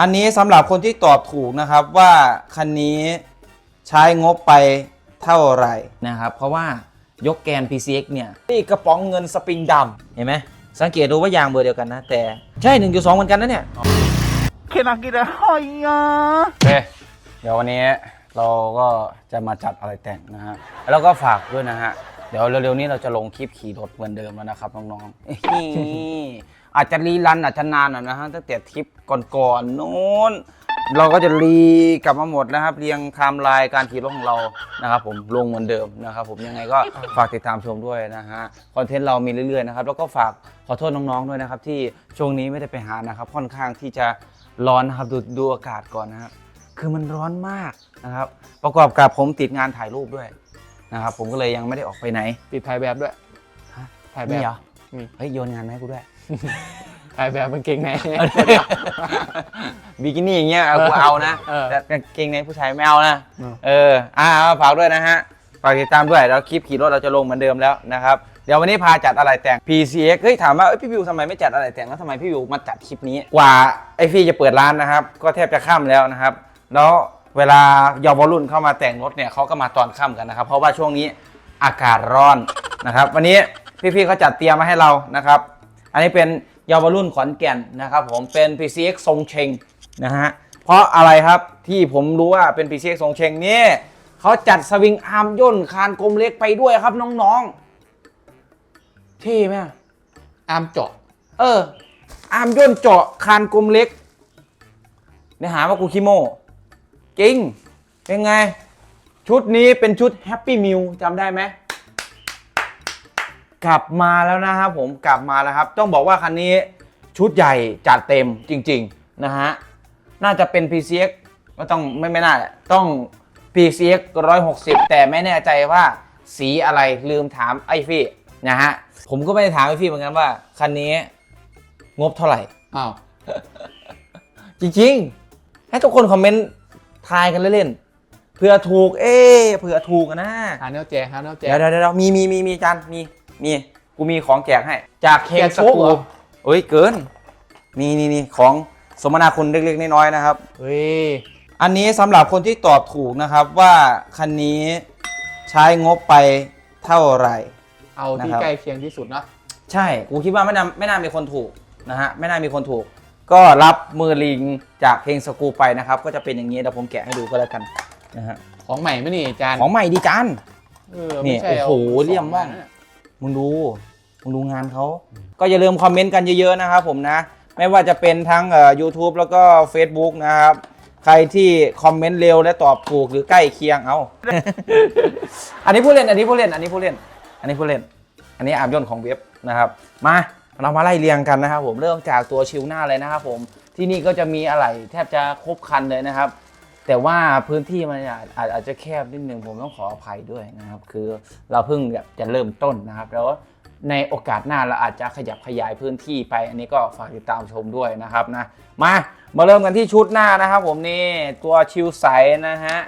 อันนี้สำหรับคนที่ตอบถูกนะครับว่าคันนี้ใช้งบไปเท่าไหร่นะครับ เพราะว่ายกแกน PCX เนี่ยนี่กระป๋องเงินสปริงดำเห็นไหมสังเกตดูว่ายางเบอร์เดียวกันนะ แต่ใช่หนึ่งจุดสองเหมือนกันนะเนี่ยเคนกิระหอยอะโอเเดี๋ยววันนี้เราก็จะมาจัดอะไรแต่งนะฮะแล้วก็ฝากด้วยนะฮะ ดี๋ยวเร็วๆนี้เราจะลงคลิปขี่รถเหมือนเดิมแล้วนะครับน้องๆเอ้ยอาจจะรีรันอาจจะนานหน่อยนะฮะตั้งแต่ทริปก่อนๆนู้นเราก็จะรีกลับมาหมดนะครับ เรียงไทม์ไลน์การขี่รถของเรานะครับ ผมลงเหมือนเดิมนะครับผมยังไงก็ฝากติดตามชมด้วยนะฮะคอนเทนต์เรามีเรื่อยๆนะครับแล้วก็ฝากขอโทษน้องๆด้วยนะครับ ที่ช่วงนี้ไม่ได้ไปหานะครับ ค่อนข้างที่จะร้อนนะครับดูดูอากาศก่อนนะครับคือมันร้อนมากนะครับ ประกอบกับผมติดงานถ่ายรูปด้วย นะครับผมก็เลยยังไม่ได้ออกไปไหนติดถ่ายแบบด้วยฮะถ่ายแบมีบเหรอมีเฮ้ยโยนงานมาให้กูด้วย ถ่ายแบบกางเกงใน บิกินี่อย่างเงี้ยเอากูเอานะเออแต่กางเกงในผู้ชายไม่เอานะเออ เอออ่าเอาฝากด้วยนะฮะฝากติดตามด้วยแล้วคลิปขี่รถเราจะลงเหมือนเดิมแล้วนะครับเดี๋ยววันนี้พาจัดอะไรแต่ง PCX เฮ้ยถามว่าเอ้ยพี่วิวทำไมไม่จัดอะไรแต่งแล้วทำไมพี่วิวมาจัดคลิปนี้กว่าไอ้ฟี่จะเปิดร้านนะครับ ก็แทบจะค่ำแล้วนะครับ แล้ว เวลาเยาวรุ่นเข้ามาแต่งรถเนี่ยเขาก็มาตอนค่ำกันนะครับ เพราะว่าช่วงนี้อากาศร้อนนะครับ วันนี้พี่ๆเขาจัดเตรียมมาให้เรานะครับ อันนี้เป็นเยาวรุ่นขอนแก่นนะครับ ผมเป็น PCX ทรงเชงนะฮะเพราะอะไรครับที่ผมรู้ว่าเป็น PCX ทรงเชงนี่เขาจัดสวิงอาร์มย่นคานกลมเล็กไปด้วยครับน้องๆเท่ไหมอะอาร์มเจาะ เออ อาร์มย่นเจาะคานกลมเล็กเนี่ยหาว่ากูคิโม จริงเป็นไง ชุดนี้เป็นชุดแฮปปี้มิวจำได้ไหม กลับมาแล้วนะครับผมกลับมาแล้วครับ ต้องบอกว่าคันนี้ชุดใหญ่จัดเต็มจริง ๆ นะฮะ น่าจะเป็น PCX ก็ต้องไม่ไม่น่าแหละต้อง PCX 160 แต่ไม่แน่ใจว่าสีอะไรลืมถามไอ้ฟี่นะฮะ ผมก็ไม่ได้ถามไอ้ฟี่เหมือนกันว่า คันนี้งบเท่าไหร่ อ้าว จริงๆ ให้ทุกคนคอมเมนต์ ทายกันเล่นๆเผื่อถูก เอ๊ะเผื่อถูกอะนะหาแนวแจกหาแนวแจกเดี๋ยวเดี๋ยวเดี๋ยวมีมีมีมีจานมีมีกูมีของแจกให้ จากเคแจงกสโชคกูเหรอเอ้ยเกินนี่นี่นี่ของสมนาคุณเล็กๆน้อยๆนะครับ เฮ้ยอันนี้สำหรับคนที่ตอบถูกนะครับว่าคันนี้ใช้งบไปเท่าไหร่ เอาที่นะครับ ใกล้เคียงที่สุดเนอะใช่ กูคิดว่าไม่น่าไม่น่ามีคนถูกนะฮะ ไม่น่ามีคนถูก ก็รับมือลิงจากเพลงสกูไปนะครับ ก็จะเป็นอย่างนี้เดี๋ยวผมแกะให้ดูก็แล้วกันนะฮะของใหม่ไหมนี่อาจานของใหม่ดีจานเออนี่ไม่ใช่าโอ้โหมืสงเลี่ยมมากนะมึงดูมึงดูงานเขา ก็อย่าลืมคอมเมนต์กันเยอะๆนะครับผมนะ ไม่ว่าจะเป็นทั้งเอ่อ YouTube แล้วก็ Facebook นะครับ ใครที่คอมเมนต์เร็วและตอบถูกหรือใกล้เคียงเอา อันนี้ผู้เล่น อันนี้ผู้เล่น อันนี้ผู้เล่น อันนี้ผู้เล่น อันนี้อามย่นของเว็บนะครับ มา เรามาไล่เรียงกันนะครับผมเริ่มจากตัวชิวหน้าเลยนะครับผมที่นี่ก็จะมีอะไรแทบจะครบครันเลยนะครับ แต่ว่าพื้นที่มันอาจอาจอาจจะแคบนิดนึงผมต้องขออภัยด้วยนะครับ คือเราเพิ่งแบบจะเริ่มต้นนะครับ แล้วในโอกาสหน้าเราอาจจะขยับขยายพื้นที่ไป อันนี้ก็ฝากติดตามชมด้วยนะครับนะมามาเริ่มกันที่ชุดหน้านะครับ ผมนี่ตัวชิวใสนะฮะ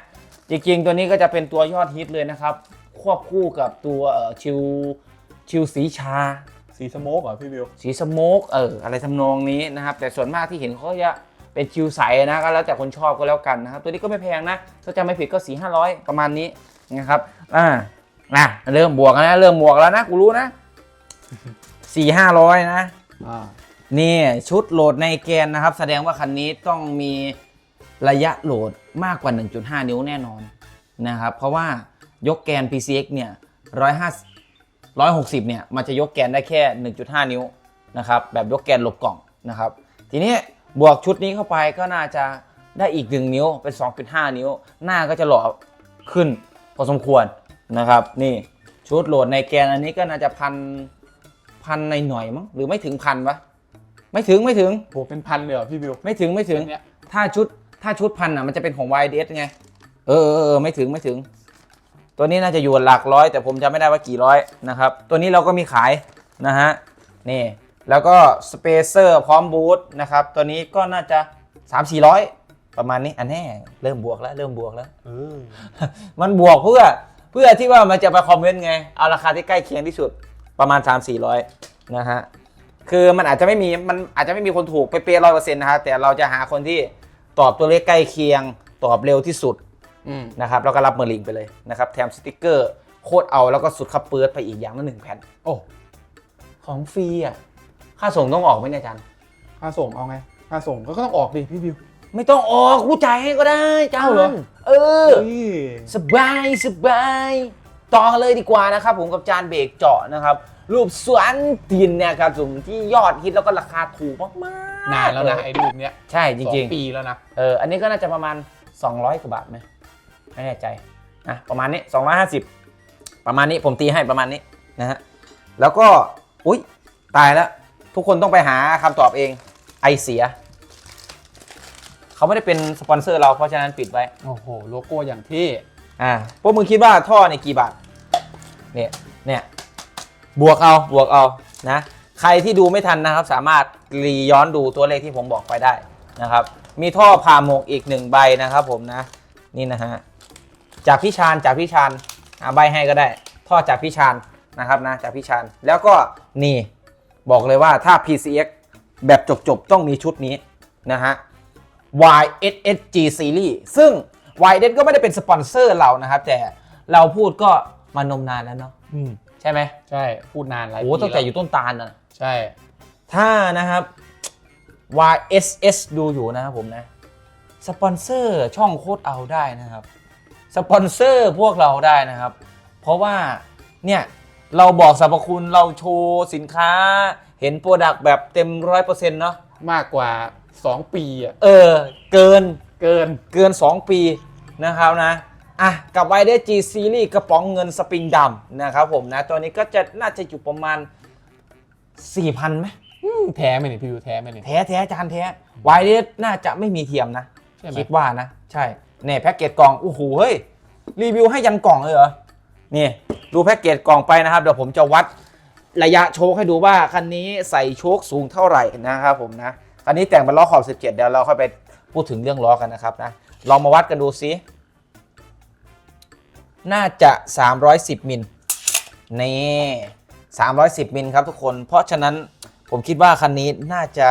จริงๆตัวนี้ก็จะเป็นตัวยอดฮิตเลยนะครับ ควบคู่กับตัวชิวชิวสีชา สีสโมกเหรอพี่วิว สีสโมกเอออะไรทำนองนี้นะครับ แต่ส่วนมากที่เห็นเขาจะเป็นชิวใสนะก็แล้วแต่คนชอบก็แล้วกันนะครับ ตัวนี้ก็ไม่แพงนะถ้าจำไม่ผิดก็สี่ห้าร้อยประมาณนี้นะครับอ่าอะเริ่มบวกแล้วนะเริ่มบวกแล้วนะกูรู้นะสี่ห้าร้อยนะอ่านี่ชุดโหลดในแกนนะครับ แสดงว่าคันนี้ต้องมีระยะโหลดมากกว่า 1.5 นิ้วแน่นอนนะครับ เพราะว่ายกแกน PCX เนี่ย150 160 เนี่ย มันจะยกแกนได้แค่ 1.5 นิ้วนะครับ แบบยกแกนหลบกล่องนะครับ ทีนี้บวกชุดนี้เข้าไปก็น่าจะได้อีก 1 นิ้วเป็น 2.5 นิ้ว หน้าก็จะหล่อขึ้นพอสมควรนะครับ นี่ชุดโหลดในแกนอันนี้ก็น่าจะพันพันในหน่อยๆมั้งหรือไม่ถึงพันวะไม่ถึงไม่ถึงโหเป็นพันเลยเหรอพี่วิว ไม่ถึงไม่ถึง เนี้ยถ้าชุดถ้าชุดพันอะมันจะเป็นของ YDS ไง เออเออเออไม่ถึงไม่ถึง ตัวนี้น่าจะอยู่หลักร้อย แต่ผมจำไม่ได้ว่ากี่ร้อยนะครับ ตัวนี้เราก็มีขายนะฮะนี่แล้วก็สเปเซอร์พร้อมบูทนะครับ ตัวนี้ก็น่าจะ 3 4 0 0 ประมาณนี้อันแน่เริ่มบวกแล้ว เริ่มบวกแล้วเออมันบวกเพื่อเพื่อที่ว่ามันจะมาคอมเมนต์ไง เอาราคาที่ใกล้เคียงที่สุดประมาณ 3 4 0 0 นะฮะคือมันอาจจะไม่มีมันอาจจะไม่มีคนถูกเป๊ะร้อยเปอร์เซ็นต์นะครับแต่เราจะหาคนที่ตอบตัวเลขใกล้เคียงตอบเร็วที่สุดอืม นะครับแล้วก็รับเมอร์ลิงไปเลยนะครับแถมสติกเกอร์โคตรเอาแล้วก็สุดคับเปิดไปอีกอย่างละหนึ่งแผ่นโอ้ของฟรีอะค่าส่งต้องออกไหมเนี่ยอาจารย์ค่าส่งเอาไงค่าส่งก็ต้องออกดิพี่บิวไม่ต้องออกกูจ่ายให้ก็ได้อาจารอ้าวเหรอย์เออสบายสบายต่อกันเลยดีกว่านะครับ ผมกับจานเบรกเจาะนะครับ รูปสวนดินเนี่ยครับผมที่ยอดฮิตแล้วก็ราคาถูกมากๆนานแล้วนะไอ้รูปเนี้ยใช่จสอริงปีแล้วนะๆเอออันนี้ก็น่าจะประมาณ 200กว่าบาทไหม ไม่แน่ใจอะประมาณนี้ 250 ประมาณนี้ผมตีให้ประมาณนี้นะฮะแล้วก็อุ๊ยตายแล้วทุกคนต้องไปหาคำตอบเองไอเสียเขาไม่ได้เป็นสปอนเซอร์เราเพราะฉะนั้นปิดไว้โอ้โหโลโก้อย่างที่อ่าพวกมึงคิดว่าท่อเนี่ยกี่บาทเนี่ยเนี่ยบวกเอาบวกเอานะใครที่ดูไม่ทันนะครับ สามารถรีย้อนดูตัวเลขที่ผมบอกไปได้นะครับ มีท่อผ่าหมกอีกหนึ่งใบนะครับผมนะ นี่นะฮะ จากพี่ชานจากพี่ชานอ่าใบให้ก็ได้ ท่อจากพี่ชานนะครับนะจากพี่ชานแล้วก็นี่บอกเลยว่าถ้า PCX แบบจบๆ ต้องมีชุดนี้นะฮะ YSSG Series ซึ่ง YSS ก็ไม่ได้เป็นสปอนเซอร์เรานะครับ แต่เราพูดก็มานมนานแล้วเนาะอืมใช่ไหมใช่พูดนานหลายโอ้ปีตั้งแต่ล้วอยู่ต้นตาลนะใช่ ถ้านะครับ YSS ดูอยู่นะครับผมนะ สปอนเซอร์ช่องโคตรเอาได้นะครับ สปอนเซอร์พวกเราได้นะครับ เพราะว่าเนี่ยเราบอกสรรพคุณเราโชว์สินค้า เห็นโปรดักต์แบบเต็มร้อยเปอร์เซ็นต์เนาะมากกว่า 2 ปีอะเออ เกินเกินเกิน 2 ปีนะครับนะอะกับไวเดจีซีรีส์กระป๋องเงินสปริงดำนะครับผมนะ ตัวนี้ก็จะน่าจะอยู่ประมาณ 4,000ไหมอืมแท้ไหมเนี่ยพี่บิวแท้ไหมเนี่ยแท้แท้จานแท้ไวเดน่าจะไม่มีเทียมนะใช่ไหมคิดว่านะ ใช่ เนี่ยแพ็กเกจกล่องโอ้โหเฮ้ยรีวิวให้ยันกล่องเลยเหรอนี่ดูแพ็กเกจกล่องไปนะครับเดี๋ยวผมจะวัดระยะโชคให้ดูว่าคันนี้ใส่โชคสูงเท่าไหร่นะครับผมนะคันนี้แต่งเป็นล้อขอบ 17 เดี๋ยวเราค่อยไปพูดถึงเรื่องล้อกันนะครับนะลองมาวัดกันดูซิน่าจะ 310 มิลนี่310 มิลครับทุกคน เพราะฉะนั้นผมคิดว่าคันนี้น่าจะ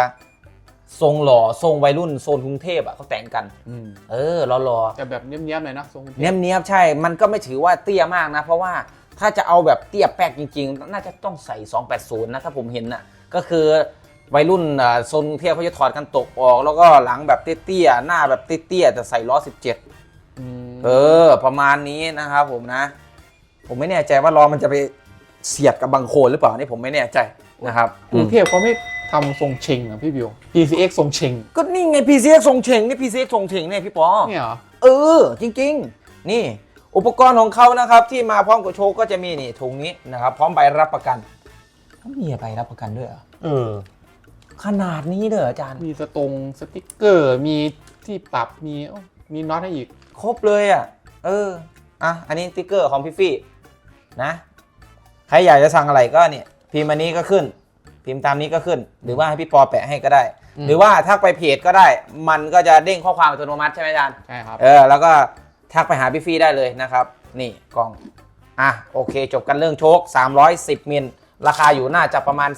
ทรงหล่อทรงวัยรุ่นโซนกรุงเทพอะเขาแต่งกัน อืมเออหล่อๆจะแบบเนี้ยบๆหน่อยนะทรงเนียบเนียบๆใช่ มันก็ไม่ถือว่าเตี้ยมากนะ เพราะว่าถ้าจะเอาแบบเตี้ยแป๊กจริง ๆ น่าจะต้องใส่ 280 นะ ถ้าผมเห็นนะก็คือวัยรุ่นอ่าโซนกรุงเทพเขาจะถอดกันตกออก แล้วก็หลังแบบเตี้ยๆหน้าแบบเตี้ยๆแต่ใส่ล้อ 17 อืมเออ ประมาณนี้นะครับผมนะ ผมไม่แน่ใจว่าล้อมันจะไปเสียดกับบางโคนหรือเปล่านี่ผมไม่แน่ใจนะครับกรุงเทพเขาไม่ ทำทรงเชงอะพี่บิว PCX ทรงเชงก็นี่ไง PCX ทรงเฉงนี่ PCX ทรงเฉงเนี่ยพี่ปอเนี่ยเหรอ เออ จริง ๆ นี่อุปกรณ์ของเขานะครับ ที่มาพร้อมกับโชว์ก็จะมีนี่ถุงนี้นะครับ พร้อมใบรับประกันเขามีใบรับประกันด้วยเหรอเออ ขนาดนี้เด้ออาจารย์ มีสตรงสติ๊กเกอร์มีที่ปรับมีโอ้มีน็อตให้อีก ครบเลยอะ เออ อะ อันนี้สติ๊กเกอร์ของพี่ฟี่นะ ใครอยากจะสั่งอะไรก็เนี่ยพิมพ์อันนี้ก็ขึ้น พิมพ์ตามนี้ก็ขึ้น หรือว่าให้พี่ปอแปะให้ก็ได้ อืม หรือว่าทักไปเพจก็ได้ มันก็จะเด้งข้อความอัตโนมัติใช่ไหมอาจารย์ ใช่ครับ เออแล้วก็ทักไปหาพี่ฟี่ได้เลยนะครับ นี่กล่อง อะโอเค จบกันเรื่องโชค 310 มิล ราคาอยู่น่าจะประมาณ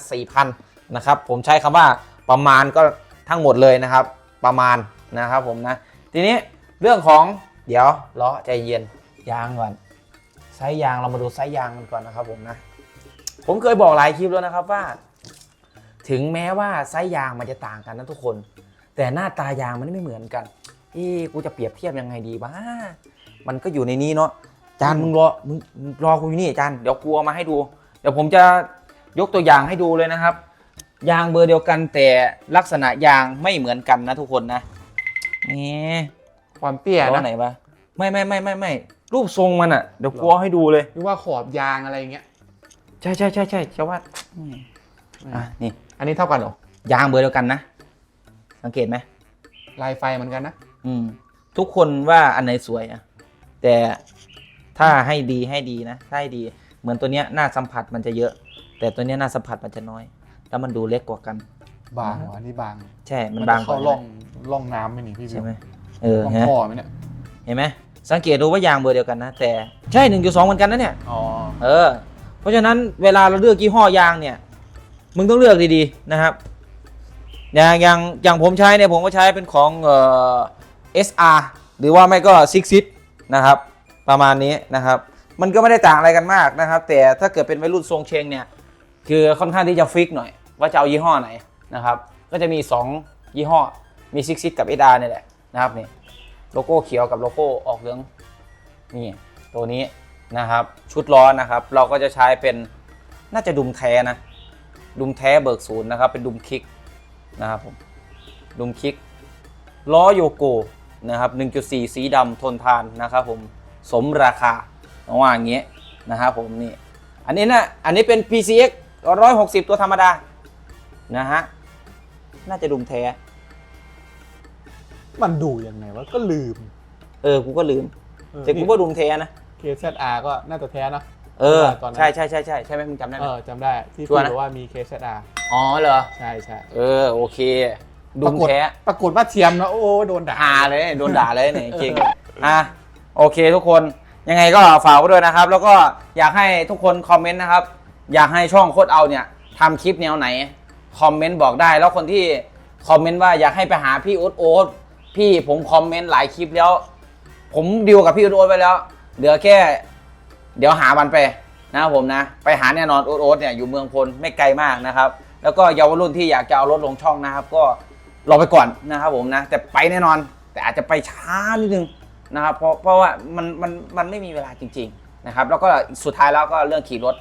4,000 นะครับ ผมใช้คำว่าประมาณก็ทั้งหมดเลยนะครับ ประมาณนะครับผมนะ ทีนี้เรื่องของเดี๋ยวล้อใจเย็นยางก่อนไซส์ยางเรามาดูไซส์ยางกันก่อนนะครับผมนะ ผมเคยบอกหลายคลิปแล้วนะครับว่า ถึงแม้ว่าไซส์ยางมันจะต่างกันนะทุกคน แต่หน้าตายางมันไม่เหมือนกันอีกูจะเปรียบเทียบยังไงดีวะมันก็อยู่ในนี้เนาะจานมึงรอมึงมึงรอกูอยู่นี่จานเดี๋ยวกูเอามาให้ดู เดี๋ยวผมจะยกตัวอย่างให้ดูเลยนะครับ ยางเบอร์เดียวกันแต่ลักษณะยางไม่เหมือนกันนะทุกคนนะนี่ความเตี้ยล้อนะไหนวะไม่ไม่ไม่ไม่ไม่รูปทรงมันอะเดี๋ยวกูเอาให้ดูเลยหรือว่าขอบยางอะไรอย่างเงี้ยใช่ใช่ใช่ใช่จะว่าอืมอะนี่ อันนี้เท่ากันเหรอยางเบอร์เดียวกันนะ สังเกตไหมลายไฟเหมือนกันนะ อืม ทุกคนว่าอันไหนสวยอะแต่ถ้าให้ดีให้ดีนะถ้าให้ดี เหมือนตัวเนี้ยหน้าสัมผัสมันจะเยอะ แต่ตัวเนี้ยหน้าสัมผัสมันจะน้อย แล้วมันดูเล็กกว่ากัน บางเหรออันนี้บางใช่ มันจะบางกเข้าว่าร่องร่องน้ำไหมนี่พี่บิใช่วไหมเออร่องฮะท่อไหมเนี่ยเห็นไหมสังเกตดูว่ายางเบอร์เดียวกันนะ แต่ใช่หนึ่งจุดสองเหมือนกันนะเนี่ย อ๋อ เออ เพราะฉะนั้นเวลาเราเลือกยี่ห้อยางเนี่ย มึงต้องเลือกดีๆนะครับ อย่างอย่างอย่างผมใช้เนี่ยผมก็ใช้เป็นของเอ่อ SR หรือว่าไม่ก็ Six Sit นะครับ ประมาณนี้นะครับ มันก็ไม่ได้ต่างอะไรกันมากนะครับ แต่ถ้าเกิดเป็นวัยรุ่นทรงเชงเนี่ย คือค่อนข้างที่จะฟิกหน่อย ว่าจะเอายี่ห้อไหนนะครับ ก็จะมี 2 ยี่ห้อ มี Six Sit กับ SR นี่แหละนะครับนี่โลโก้เขียวกับโลโก้ออกเหลืองนี่ตัวนี้นะครับ ชุดล้อนะครับ เราก็จะใช้เป็นน่าจะดุมแท้นะ ดุมแท้เบิกศูนย์นะครับเป็นดุมคิกนะครับผมดุมคลิกล้อโยโกนะครับ 1.4 สีดำทนทานนะครับผมสมราคาต้องว่าอย่างเงี้ยนะครับผมนี่อันนี้นะอันนี้เป็น PCX 160 ตัวธรรมดานะฮะน่าจะดุมแท้ มันดูยังไงวะก็ลืม เออ กูก็ลืม แต่กูว่าดุมแท้นะเคสอาก็น่าจะแท้เนอะ เออตอนนั้นใช่ใช่ใช่ใช่ใช่ไหมมึงจำได้ไหเอม อจำได้ที่ชัวร์พี่นะ บอกว่ามีเคสอาอ๋อเหรอ ใช่ใช่เออโอเคดุปรามกฏแท้ปรากฏว่าเทียมนะโอ้โดนด่าด่าเลยโดนด่าเลยเนี่ยจริงอะโอเคทุกคนยังไงก็ฝากไว้ด้วยนะครับ แล้วก็อยากให้ทุกคนคอมเมนต์นะครับ อยากให้ช่องโคตรเอาเนี่ยทำคลิปแนวไหนคอมเมนต์บอกได้ แล้วคนที่คอมเมนต์ว่าอยากให้ไปหาพี่โอ๊ตโอ๊ตพี่ผมคอมเมนต์หลายคลิปแล้ว ผมดีลกับพี่โอ๊ตโอ๊ตไปแล้ว เหลือแค่ เดี๋ยวหาวันไปนะครับผมนะ ไปหาแน่นอนโอ๊ตโอ๊ตเนี่ยอยู่เมืองพลไม่ไกลมากนะครับ แล้วก็เยาวรุ่นที่อยากจะเอารถลงช่องนะครับ ก็รอไปก่อนนะครับผมนะแต่ไปแน่นอน แต่อาจจะไปช้านิดนึงนะครับเพราะเพราะว่ามันมันมันไม่มีเวลาจริง ๆนะครับ แล้วก็สุดท้ายแล้วก็เรื่องขี่รถ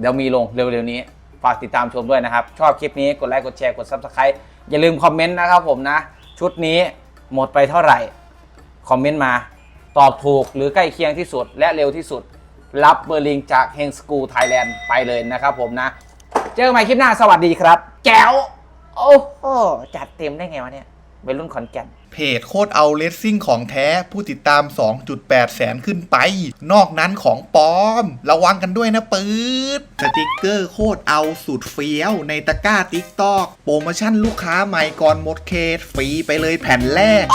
เดี๋ยวมีลงเร็วๆนี้ฝากติดตามชมด้วยนะครับ ชอบคลิปนี้กดไลค์กดแชร์กด Subscribe อย่าลืมคอมเมนต์นะครับผมนะ ชุดนี้หมดไปเท่าไหร่ คอมเมนต์มา ตอบถูกหรือใกล้เคียงที่สุดและเร็วที่สุด รับเบอร์ลิงจากเฮงสกูไทยแลนด์ไปเลยนะครับผมนะ เจอกันใหม่คลิปหน้าสวัสดีครับ แก้ว โอ้โหจัดเต็มได้ไงวะเนี่ยเป็นรุ่นขอนแก่นเพจโคตรเอาเลสซิ่งของแท้ผู้ติดตาม 2.8 แสนขึ้นไป นอกนั้นของปลอม ระวังกันด้วยนะปื๊ดสติกเกอร์โคตรเอาสุดเฟี้ยว ในตะกร้าติ๊กตอกโปรโมชั่นลูกค้าใหม่ก่อนหมดเขตฟรีไปเลยแผ่นแรก